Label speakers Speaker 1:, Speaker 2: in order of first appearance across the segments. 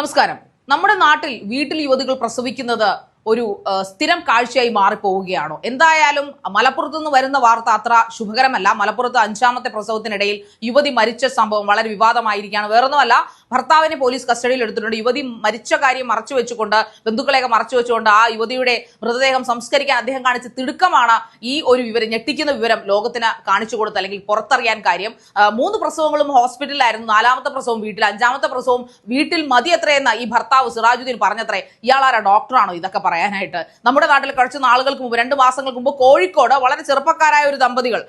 Speaker 1: നമസ്കാരം. നമ്മുടെ നാട്ടിൽ വീട്ടിൽ യുവതികൾ പ്രസവിക്കുന്നത് ഒരു സ്ഥിരം കാഴ്ചയായി മാറിപ്പോവുകയാണോ? എന്തായാലും മലപ്പുറത്ത് നിന്ന് വരുന്ന വാർത്ത അത്ര ശുഭകരമല്ല. മലപ്പുറത്ത് അഞ്ചാമത്തെ പ്രസവത്തിനിടയിൽ യുവതി മരിച്ച സംഭവം വളരെ വിവാദമായിരിക്കുകയാണ്. വേറൊന്നുമല്ല ഭർത്താവിനെ പോലീസ് കസ്റ്റഡിയിൽ എടുത്തിട്ടുണ്ട്. യുവതി മരിച്ച കാര്യം മറച്ചു വെച്ചുകൊണ്ട് ബന്ധുക്കളെയൊക്കെ മറച്ചു വെച്ചുകൊണ്ട് ആ യുവതിയുടെ മൃതദേഹം സംസ്കരിക്കാൻ അദ്ദേഹം കാണിച്ച തിടുക്കമാണ് ഈ ഒരു വിവരം ഞെട്ടിക്കുന്ന വിവരം ലോകത്തിന് കാണിച്ചു കൊടുത്ത അല്ലെങ്കിൽ പുറത്തറിയാൻ കാര്യം. മൂന്ന് പ്രസവങ്ങളും ഹോസ്പിറ്റലിലായിരുന്നു. നാലാമത്തെ പ്രസവം വീട്ടിൽ അഞ്ചാമത്തെ പ്രസവം വീട്ടിൽ മതിയത്രയെന്ന ഈ ഭർത്താവ് സിറാജുദ്ദീൻ പറഞ്ഞത്രേ ഇയാളാരാ ഡോക്ടറാണോ ഇതൊക്കെ പറയാനായിട്ട്. നമ്മുടെ നാട്ടിൽ കുറച്ച് നാളുകൾക്ക് മുമ്പ് രണ്ട് മാസങ്ങൾക്ക് മുമ്പ് കോഴിക്കോട് വളരെ ചെറുപ്പക്കാരായ ഒരു ദമ്പതികൾ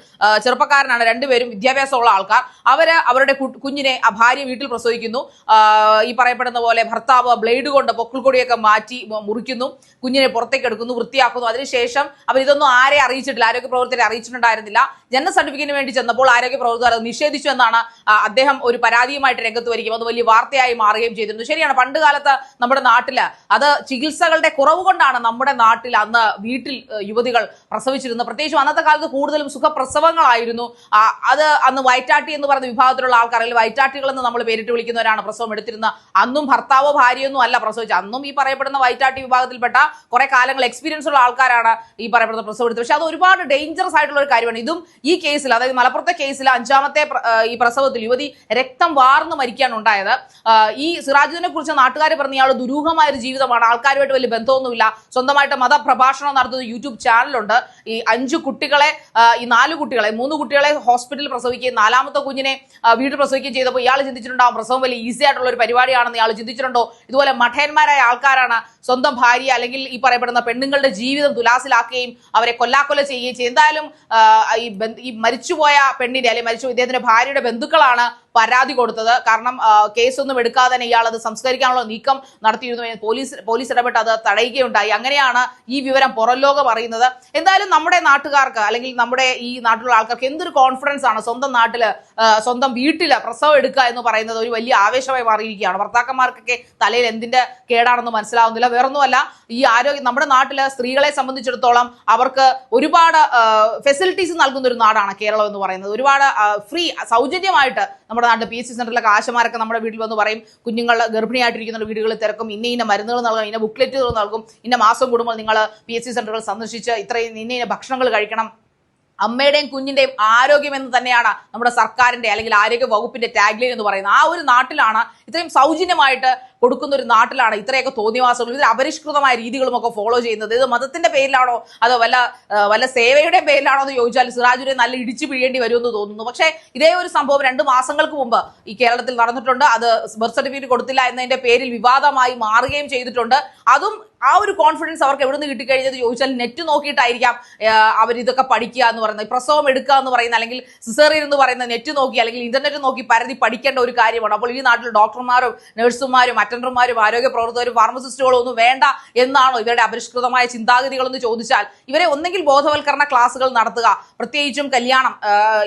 Speaker 1: ചെറുപ്പക്കാരനാണ് രണ്ടുപേരും വിദ്യാഭ്യാസമുള്ള ആൾക്കാർ. അവർ അവരുടെ കുഞ്ഞിനെ ആ ഭാര്യ വീട്ടിൽ പ്രസവിക്കുന്നു. ഈ പറയപ്പെടുന്ന പോലെ ഭർത്താവ് ബ്ലേഡ് കൊണ്ട് പൊക്കിൾക്കൊടിയൊക്കെ മാറ്റി മുറിക്കുന്നു. കുഞ്ഞിനെ പുറത്തേക്ക് എടുക്കുന്നു വൃത്തിയാക്കുന്നു. അതിനുശേഷം അവർ ഇതൊന്നും ആരെ അറിയിച്ചിട്ടില്ല ആരോഗ്യ പ്രവർത്തകരെ അറിയിച്ചിട്ടുണ്ടായിരുന്നില്ല. ജനന സർട്ടിഫിക്കറ്റിന് വേണ്ടി ചെന്നപ്പോൾ ആരോഗ്യ പ്രവർത്തകർ നിഷേധിച്ചു എന്നാണ് അദ്ദേഹം ഒരു പരാതിയുമായിട്ട് രംഗത്ത് വരികയും അത് വലിയ വാർത്തയായി മാറുകയും ചെയ്തിരുന്നു. ശരിയാണ് പണ്ട് കാലത്ത് നമ്മുടെ നാട്ടിൽ അത് ചികിത്സകളുടെ കുറവ് കൊണ്ടാണ് നമ്മുടെ നാട്ടിൽ അന്ന് വീട്ടിൽ യുവതികൾ പ്രസവിച്ചിരുന്നത്? പ്രത്യേകിച്ചും അന്നത്തെ കാലത്ത് കൂടുതലും സുഖപ്രസവങ്ങളായിരുന്നു. അത് അന്ന് വയറ്റാട്ടി എന്ന് പറയുന്ന വിഭാഗത്തിലുള്ള ആൾക്കാർ അല്ലെങ്കിൽ വയറ്റാട്ടികൾ എന്ന് നമ്മൾ പേരിട്ട് വിളിക്കുന്നവരാണ് പ്രസവം എടുത്തിരുന്ന. അന്നും ഭർത്താവോ ഭാര്യയൊന്നും അല്ല പ്രസവിച്ചത്. അന്നും ഈ പറയപ്പെടുന്ന വയറ്റാട്ടി വിഭാഗത്തിൽപ്പെട്ട കുറെ കാലങ്ങൾ എക്സ്പീരിയൻസ് ഉള്ള ആൾക്കാരാണ് ഈ പറയപ്പെടുന്ന പ്രസവം എടുത്തത്. പക്ഷെ അത് ഒരുപാട് ഡേഞ്ചറസ് ആയിട്ടുള്ള ഒരു കാര്യമാണ്. ഇതും ഈ കേസിൽ അതായത് മലപ്പുറത്തെ കേസിൽ അഞ്ചാമത്തെ ഈ പ്രസവത്തിൽ യുവതി രക്തം വാർന്ന് മരിക്കാനുണ്ടായത് ഈ സിറാജുദിനെ കുറിച്ച് നാട്ടുകാർ പറഞ്ഞ ഇയാൾ ദുരൂഹമായ ഒരു ജീവിതമാണ്. ആൾക്കാരുമായിട്ട് വലിയ ബന്ധമൊന്നുമില്ല. സ്വന്തമായിട്ട് മതപ്രഭാഷണം നടത്തുന്ന യൂട്യൂബ് ചാനലുണ്ട്. ഈ അഞ്ചു കുട്ടികളെ ഈ നാല് കുട്ടികളെ മൂന്ന് കുട്ടികളെ ഹോസ്പിറ്റലിൽ പ്രസവിക്കുകയും നാലാമത്തെ കുഞ്ഞിനെ വീട്ടിൽ പ്രസവിക്കുകയും ചെയ്തപ്പോൾ ഇയാൾ ചിന്തിച്ചിട്ടുണ്ടാവും പ്രസവം വലിയ ഈസി ആയിട്ടുള്ള ഒരു പരിപാടിയാണെന്ന് ഇയാൾ ചിന്തിച്ചിട്ടുണ്ടോ? ഇതുപോലെ മഠേന്മാരായ ആൾക്കാരാണ് സ്വന്തം ഭാര്യ അല്ലെങ്കിൽ ഈ പറയപ്പെടുന്ന പെണ്ണുങ്ങളുടെ ജീവിതം തുലാസിലാക്കുകയും അവരെ കൊല്ലാക്കൊല ചെയ്യുകയും ചെയ്യും. എന്തായാലും ഈ മരിച്ചുപോയ പെണ്ണിന്റെ അല്ലെങ്കിൽ മരിച്ചു ഇദ്ദേഹത്തിന്റെ ഭാര്യയുടെ ബന്ധുക്കളാണ് പരാതി കൊടുത്തത്. കാരണം കേസൊന്നും എടുക്കാതെ തന്നെ ഇയാൾ അത് സംസ്കരിക്കാനുള്ള നീക്കം നടത്തിയിരുന്നു. പോലീസ് പോലീസ് ഇടപെട്ട് അത് തടയുകയുണ്ടായി. അങ്ങനെയാണ് ഈ വിവരം പുറം ലോകം അറിയുന്നത്. എന്തായാലും നമ്മുടെ നാട്ടുകാർക്ക് അല്ലെങ്കിൽ നമ്മുടെ ഈ നാട്ടിലുള്ള ആൾക്കാർക്ക് എന്തൊരു കോൺഫിഡൻസ് ആണ് സ്വന്തം നാട്ടിൽ സ്വന്തം വീട്ടിൽ പ്രസവം എടുക്കുക എന്ന് പറയുന്നത് ഒരു വലിയ ആവേശമായി മാറിയിരിക്കുകയാണ്. ഭർത്താക്കന്മാർക്കൊക്കെ തലയിൽ എന്തിന്റെ കേടാണെന്ന് മനസ്സിലാവുന്നില്ല. വേറൊന്നുമല്ല ഈ ആരോഗ്യം നമ്മുടെ നാട്ടിൽ സ്ത്രീകളെ സംബന്ധിച്ചിടത്തോളം അവർക്ക് ഒരുപാട് ഫെസിലിറ്റീസ് നൽകുന്ന ഒരു നാടാണ് കേരളം എന്ന് പറയുന്നത്. ഒരുപാട് ഫ്രീ സൗജന്യമായിട്ട് നമ്മുടെ നാട്ടിൽ പി സി സെന്ററിലൊക്കെ ആശമാരൊക്കെ നമ്മുടെ വീട്ടിൽ വന്ന് പറയും കുഞ്ഞുങ്ങൾ ഗർഭിണിയായിട്ടിരിക്കുന്ന വീടുകളിൽ തിരക്കും. ഇന്ന ഇന്ന മരുന്നുകൾ നൽകും ഇന്ന ബുക്ക്ലെറ്റുകൾ നൽകും. ഇന്ന മാസം കൂടുമ്പോൾ നിങ്ങൾ പി എസ് സി സെന്ററുകൾ സന്ദർശിച്ച് ഇത്രയും ഇന്ന ഇന്ന ഭക്ഷണങ്ങൾ കഴിക്കണം. അമ്മയുടെയും കുഞ്ഞിന്റെയും ആരോഗ്യം എന്ന് തന്നെയാണ് നമ്മുടെ സർക്കാരിന്റെ അല്ലെങ്കിൽ ആരോഗ്യ വകുപ്പിന്റെ ടാഗ്ലൈൻ എന്ന് പറയുന്നത്. ആ ഒരു നാട്ടിലാണ് ഇത്രയും സൗജന്യമായിട്ട് കൊടുക്കുന്ന ഒരു നാട്ടിലാണ് ഇത്രയൊക്കെ തോന്നിവാസങ്ങളും ഇതിൽ അപരിഷ്കൃതമായ രീതികളും ഒക്കെ ഫോളോ ചെയ്യുന്നത്. ഇത് മതത്തിന്റെ പേരിലാണോ അതോ വല്ല വല്ല സേവയുടെ പേരിലാണോ എന്ന് ചോദിച്ചാൽ സിറാജുരെ നല്ല ഇടിച്ചു പിഴേണ്ടി വരുമെന്ന് തോന്നുന്നു. പക്ഷേ ഇതേ ഒരു സംഭവം രണ്ട് മാസങ്ങൾക്ക് മുമ്പ് ഈ കേരളത്തിൽ നടന്നിട്ടുണ്ട്. അത് ബർത്ത് സർട്ടിഫിക്കറ്റ് കൊടുത്തില്ല എന്നതിന്റെ പേരിൽ വിവാദമായി മാറുകയും ചെയ്തിട്ടുണ്ട്. അതും ആ ഒരു കോൺഫിഡൻസ് അവർക്ക് എവിടെ നിന്ന് കിട്ടിക്കഴിഞ്ഞത് ചോദിച്ചാൽ നെറ്റ് നോക്കിയിട്ടായിരിക്കാം അവർ ഇതൊക്കെ പഠിക്കുക എന്ന് പറയുന്നത്. പ്രസവം എടുക്കുക എന്ന് പറയുന്ന അല്ലെങ്കിൽ സിസേറിയൻ എന്ന് പറയുന്ന നെറ്റ് നോക്കി അല്ലെങ്കിൽ ഇന്റർനെറ്റ് നോക്കി പരതി പഠിക്കേണ്ട ഒരു കാര്യമാണ്. അപ്പോൾ ഈ നാട്ടിൽ ഡോക്ടർമാരും നഴ്സുമാരും അറ്റൻഡർമാരും ആരോഗ്യ പ്രവർത്തകരും ഫാർമസിസ്റ്റുകളും ഒന്നും വേണ്ട എന്നാണോ ഇവരുടെ അപരിഷ്കൃതമായ ചിന്താഗതികൾ എന്ന് ചോദിച്ചാൽ ഇവരെ ഒന്നെങ്കിൽ ബോധവൽക്കരണ ക്ലാസ്സുകൾ നടത്തുക. പ്രത്യേകിച്ചും കല്യാണം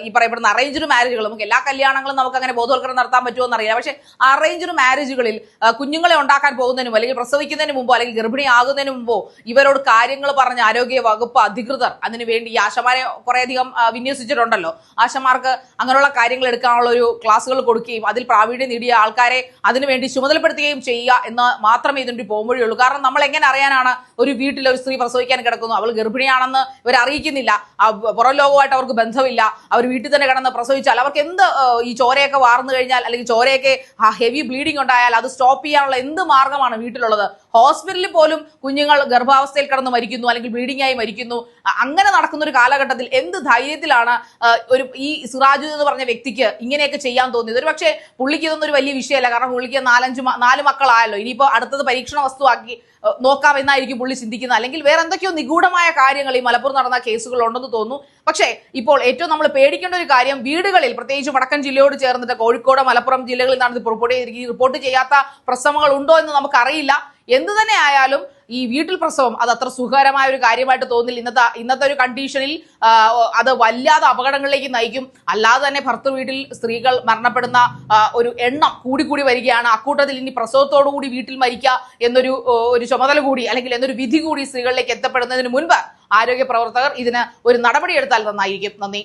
Speaker 1: ഈ പറയപ്പെടുന്ന അറേഞ്ച്ഡ് മാരേജുകൾ നമുക്ക് എല്ലാ കല്യാണങ്ങളും നമുക്ക് അങ്ങനെ ബോധവൽക്കരണം നടത്താൻ പറ്റുമോ എന്നറിയില്ല. പക്ഷേ അറേഞ്ച്ഡ് മാരേജുകളിൽ കുഞ്ഞുങ്ങളെ ഉണ്ടാക്കാൻ പോകുന്നതിനും അല്ലെങ്കിൽ പ്രസവിക്കുന്നതിന് മുമ്പോ അല്ലെങ്കിൽ ഗർഭിണിയാകുന്നതിന് മുമ്പോ ഇവരോട് കാര്യങ്ങൾ പറഞ്ഞ ആരോഗ്യ വകുപ്പ് അധികൃതർ അതിനുവേണ്ടി ഈ ആശമാരെ കുറേയധികം വിന്യസിച്ചിട്ടുണ്ടല്ലോ. ആശമാർക്ക് അങ്ങനെയുള്ള കാര്യങ്ങൾ എടുക്കാനുള്ള ഒരു ക്ലാസ്സുകൾ കൊടുക്കുകയും അതിൽ പ്രാവീണ്യം നേടിയ ആൾക്കാരെ അതിനുവേണ്ടി ചുമതലപ്പെടുത്തുകയും ചെയ്യുക എന്ന് മാത്രമേ ഇതിന്റെ പോംവഴിയുള്ളൂ കാരണം നമ്മൾ എങ്ങനെ അറിയാനാണ് ഒരു വീട്ടിൽ ഒരു സ്ത്രീ പ്രസവിക്കാൻ കിടക്കുന്നു? അവൾ ഗർഭിണിയാണെന്ന് ഇവർ അറിയിക്കുന്നില്ല. പുറം ലോകമായിട്ട് അവർക്ക് ബന്ധമില്ല. അവർ വീട്ടിൽ തന്നെ കിടന്ന് പ്രസവിച്ചാൽ അവർക്ക് എന്ത് ഈ ചോരയൊക്കെ വാർന്നു കഴിഞ്ഞാൽ അല്ലെങ്കിൽ ചോരയൊക്കെ ഹെവി ബ്ലീഡിംഗ് ഉണ്ടായാൽ അത് സ്റ്റോപ്പ് ചെയ്യാനുള്ള എന്ത് മാർഗമാണ് വീട്ടിലുള്ളത്? ഹോസ്പിറ്റലിൽ പോലും കുഞ്ഞുങ്ങൾ ഗർഭാവസ്ഥയിൽ കിടന്ന് മരിക്കുന്നു അല്ലെങ്കിൽ ബ്ലീഡിംഗ് മരിക്കുന്നു. അങ്ങനെ നടക്കുന്ന ഒരു കാലഘട്ടത്തിൽ എന്ത് ധൈര്യത്തിലാണ് ഒരു ഈ സിറാജു എന്ന് പറഞ്ഞ വ്യക്തിക്ക് ഇങ്ങനെയൊക്കെ ചെയ്യാൻ തോന്നിയത്? ഒരു പക്ഷേ പുള്ളിക്ക് ഇതൊന്നും ഒരു വലിയ വിഷയമല്ല. കാരണം പുള്ളിക്ക് നാലഞ്ച് നാല് മക്കളായല്ലോ. ഇനിയിപ്പോൾ അടുത്തത് പരീക്ഷണ വസ്തുവാക്കി നോക്കാം എന്നായിരിക്കും പുള്ളി ചിന്തിക്കുന്നത്. അല്ലെങ്കിൽ വേറെ എന്തൊക്കെയോ നിഗൂഢമായ കാര്യങ്ങൾ ഈ മലപ്പുറം നടന്ന കേസുകൾ ഉണ്ടെന്ന് തോന്നുന്നു. പക്ഷേ ഇപ്പോൾ ഏറ്റവും നമ്മൾ പേടിക്കേണ്ട ഒരു കാര്യം വീടുകളിൽ പ്രത്യേകിച്ച് വടക്കൻ ജില്ലയോട് ചേർന്നിട്ട് കോഴിക്കോട് മലപ്പുറം ജില്ലകളിൽ ഇത് റിപ്പോർട്ട് ചെയ്തിരിക്കുന്നത് റിപ്പോർട്ട് ചെയ്യാത്ത പ്രശ്നങ്ങൾ ഉണ്ടോ എന്ന് നമുക്കറിയില്ല. എന്തു തന്നെ ആയാലും ഈ വീട്ടിൽ പ്രസവം അത് അത്ര സുഖകരമായ ഒരു കാര്യമായിട്ട് തോന്നില്ല. ഇന്നത്തെ ഇന്നത്തെ ഒരു കണ്ടീഷനിൽ അത് വല്ലാതെ അപകടങ്ങളിലേക്ക് നയിക്കും. അല്ലാതെ തന്നെ ഭർത്തൃ വീട്ടിൽ സ്ത്രീകൾ മരണപ്പെടുന്ന ഒരു എണ്ണം കൂടി കൂടി വരികയാണ്. അക്കൂട്ടത്തിൽ ഇനി പ്രസവത്തോടു കൂടി വീട്ടിൽ മരിക്കുക എന്നൊരു ഒരു ചുമതല കൂടി അല്ലെങ്കിൽ എന്നൊരു വിധി കൂടി സ്ത്രീകളിലേക്ക് എത്തപ്പെടുന്നതിന് മുൻപ് ആരോഗ്യ പ്രവർത്തകർ ഇതിന് ഒരു നടപടി എടുത്താൽ നന്നായിരിക്കും. നന്ദി.